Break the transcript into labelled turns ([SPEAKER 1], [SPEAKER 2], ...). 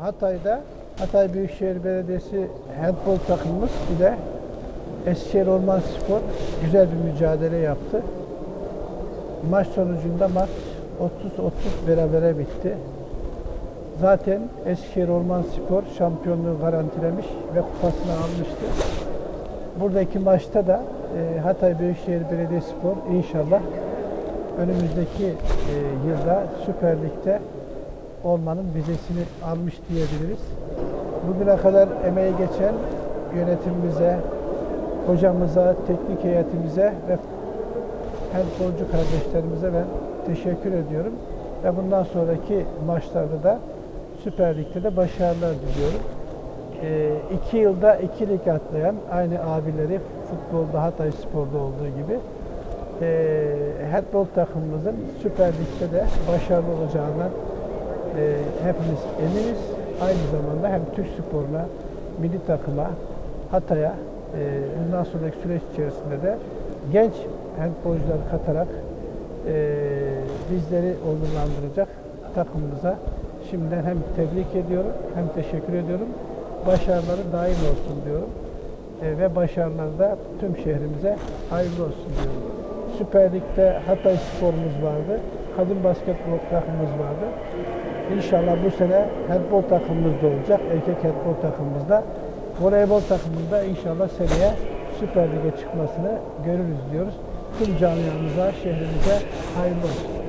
[SPEAKER 1] Hatay'da Hatay Büyükşehir Belediyesi handbol takımımız bir de Eskişehir Orman Spor güzel bir mücadele yaptı. Maç sonucunda maç 30-30 berabere bitti. Zaten Eskişehir Orman Spor şampiyonluğu garantilemiş ve kupasını almıştı. Buradaki maçta da e, Hatay Büyükşehir Belediyespor inşallah önümüzdeki e, yılda Süper Lig'de olmanın vizesini almış diyebiliriz. Bugüne kadar emeği geçen yönetimimize, hocamıza, teknik heyetimize ve handbolcu kardeşlerimize ben teşekkür ediyorum. Ve bundan sonraki maçlarda da Süper Lig'de de başarılar diliyorum. Ee, iki yılda iki lig atlayan aynı abileri futbolda Hatay Spor'da olduğu gibi e, handbol takımımızın Süper Lig'de de başarılı olacağından e, hepimiz eminiz. Aynı zamanda hem Türk sporuna, milli takıma, Hatay'a e, bundan sonraki süreç içerisinde de genç handbolcuları katarak e, bizleri onurlandıracak takımımıza şimdiden hem tebrik ediyorum hem teşekkür ediyorum. Başarıları daim olsun diyorum. E, ve başarılar da tüm şehrimize hayırlı olsun diyorum. Süper Lig'de Hatay Spor'umuz vardı. Kadın basketbol takımımız vardı. İnşallah bu sene handbol takımımız da olacak. Erkek handbol takımımız da. Voleybol takımında inşallah seneye Süper Lig'e çıkmasını görürüz diyoruz. Tüm camiamıza, şehrimize hayırlı olsun.